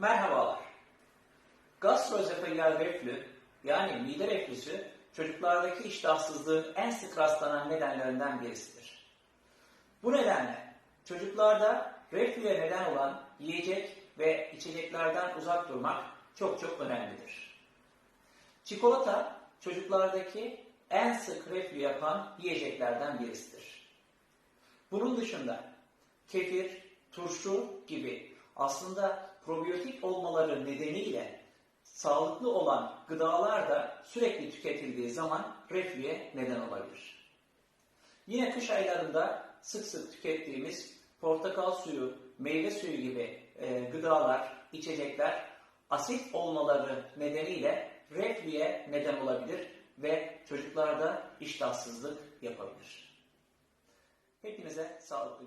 Merhabalar. Gastroözofagel reflü yani mide reflüsü çocuklardaki iştahsızlığın en sık rastlanan nedenlerinden birisidir. Bu nedenle çocuklarda reflüye neden olan yiyecek ve içeceklerden uzak durmak çok çok önemlidir. Çikolata çocuklardaki en sık reflü yapan yiyeceklerden birisidir. Bunun dışında kefir, turşu gibi aslında probiyotik olmaları nedeniyle sağlıklı olan gıdalar da sürekli tüketildiği zaman reflüye neden olabilir. Yine kış aylarında sık sık tükettiğimiz portakal suyu, meyve suyu gibi e, gıdalar, içecekler asit olmaları nedeniyle reflüye neden olabilir ve çocuklarda iştahsızlık yapabilir. Hepinize sağlıklı